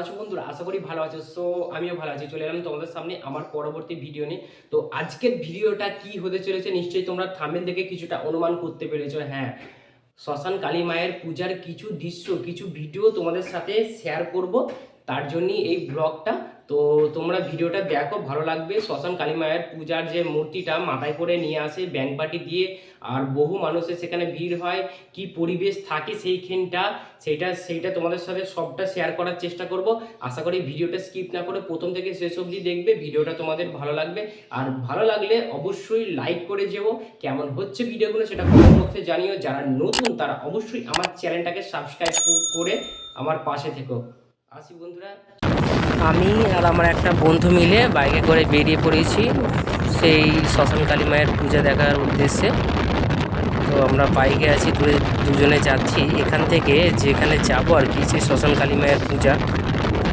আছো সো আমিও ভালো আছি। চলে এলাম তোমাদের সামনে আমার পরবর্তী ভিডিও নিয়ে। তো আজকের ভিডিওটা কি হতে চলেছে নিশ্চয়ই তোমরা থামেল দেখে কিছুটা অনুমান করতে পেরেছ। হ্যাঁ শ্মশান কালী মায়ের পূজার কিছু দৃশ্য, কিছু ভিডিও তোমাদের সাথে শেয়ার করব। তার জন্যই এই ব্লগটা তো তোমরা ভিডিওটা দেখো, ভালো লাগবে। শ্মশান কালী মায়ের পূজার যে মূর্তিটা মাথায় করে নিয়ে আসে ব্যাংক বাটি দিয়ে। আর বহু মানুষের সেখানে ভিড় হয়, কি পরিবেশ থাকে সেইখানটা সেইটা সেইটা তোমাদের সাথে সবটা শেয়ার করার চেষ্টা করব। আশা করি ভিডিওটা স্কিপ না করে প্রথম থেকে শেষ অবধি দেখবে, ভিডিওটা তোমাদের ভালো লাগবে। আর ভালো লাগলে অবশ্যই লাইক করে যেও। কেমন হচ্ছে ভিডিওগুলো সেটা কমেন্ট বক্সে জানিও। যারা নতুন, তারা অবশ্যই আমার চ্যানেলটাকে সাবস্ক্রাইব করে আমার পাশে থেকো। আসি বন্ধুরা। আমি আর আমার একটা বন্ধু মিলে বাইকে করে বেরিয়ে পড়েছি সেই শ্মশান কালী মায়ের পূজা দেখার উদ্দেশ্যে। তো আমরা বাইকে আছি, দূরে দুজনে যাচ্ছি। এখান থেকে যেখানে যাব আর কি, সেই শ্মশান কালী মায়ের পূজা।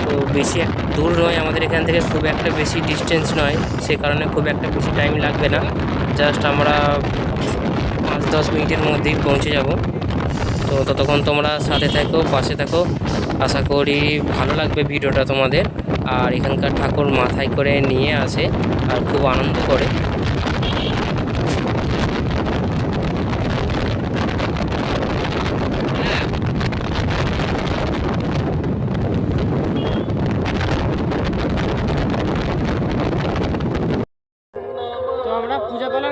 তো বেশি দূর নয় আমাদের এখান থেকে, খুব একটা বেশি ডিস্টেন্স নয়। সে কারণে খুব একটা বেশি টাইম লাগবে না। জাস্ট আমরা পাঁচ দশ মিনিটের মধ্যেই পৌঁছে যাব। তো ততক্ষণ তোমরা সাথে থাকো, পাশে থাকো। আশা করি ভালো লাগবে ভিডিওটা তোমাদের। আর এখানকার ঠাকুর মাথায় করে নিয়ে আসে আর খুব আনন্দ করে।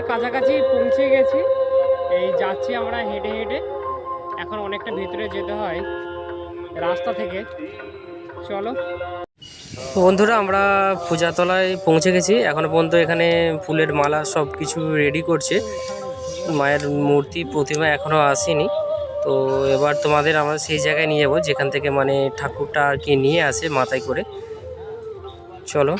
কাছাকাছি পৌঁছে গেছি। এই যাচ্ছি আমরা হেঁটে হেঁটে। এখন অনেকটা ভিতরে যেতে হয়। রাস্তা থেকে। চলো। বন্ধুরা, আমরা পূজাতলায় পৌঁছে গেছি। এখনও পর্যন্ত এখানে ফুলের মালা সব কিছু রেডি করছে। মায়ের মূর্তি, প্রতিমা এখনও আসেনি। তো এবার তোমাদের আমরা সেই জায়গায় নিয়ে যাব, যেখান থেকে মানে ঠাকুরটা আর কি নিয়ে আসে মাথায় করে। চলো।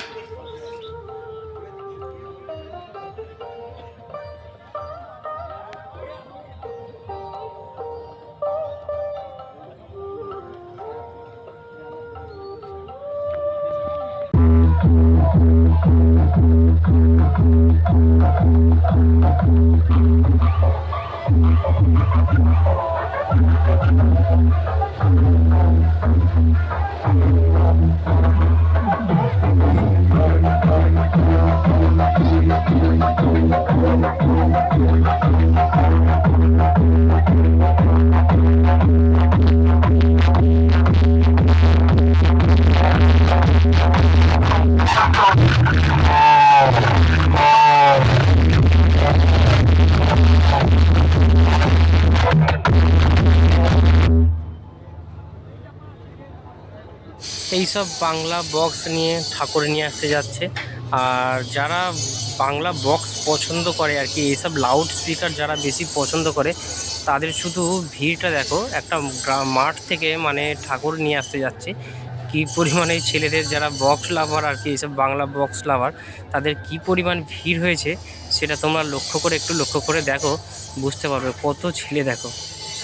Thank you. এইসব বাংলা বক্স নিয়ে ঠাকুর নিয়ে আসতে যাচ্ছে। আর যারা বাংলা বক্স পছন্দ করে আর কি, এইসব লাউড স্পিকার যারা বেশি পছন্দ করে, তাদের শুধু ভিড়টা দেখো, একটা মাঠ থেকে মানে ঠাকুর নিয়ে আসতে যাচ্ছে। কি পরিমাণে ছেলেদের যারা বক্স লাভার আর কি, এইসব বাংলা বক্স লাভার তাদের কি পরিমাণ ভিড় হয়েছে, সেটা তোমরা লক্ষ্য করে, একটু লক্ষ্য করে দেখো, বুঝতে পারবে। কত ছেলে দেখো।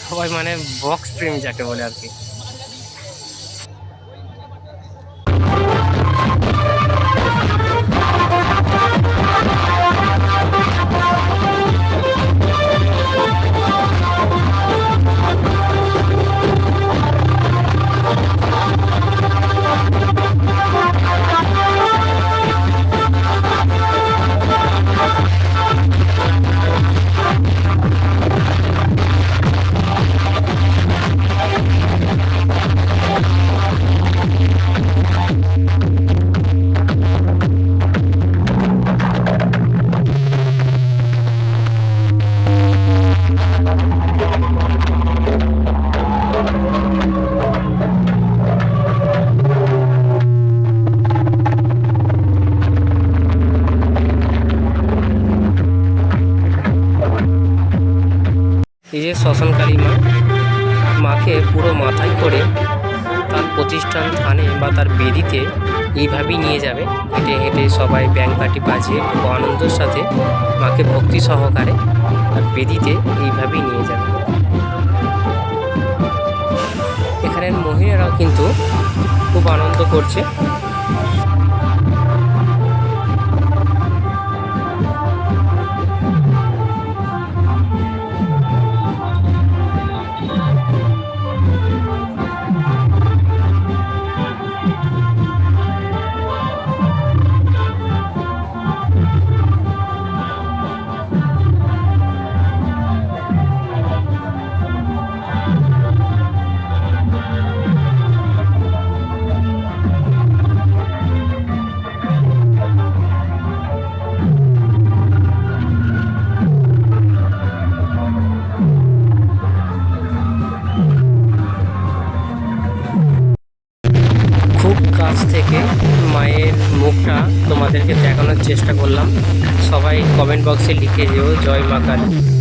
সবাই মানে বক্স প্রেম যাকে বলে আর কি। প্রতিষ্ঠান, থানে বা তার বেদিতে এইভাবেই নিয়ে যাবে। হেঁটে হেঁটে সবাই ব্যাংক পার্টি বাজিয়ে খুব আনন্দের সাথে মাকে ভক্তি সহকারে তার বেদিতে এইভাবেই নিয়ে যাবে। এখানের মহিলারাও কিন্তু খুব আনন্দ করছে। চেষ্টা করলাম। সবাই কমেন্ট বক্সে লিখে যেও। জয় মা কালী।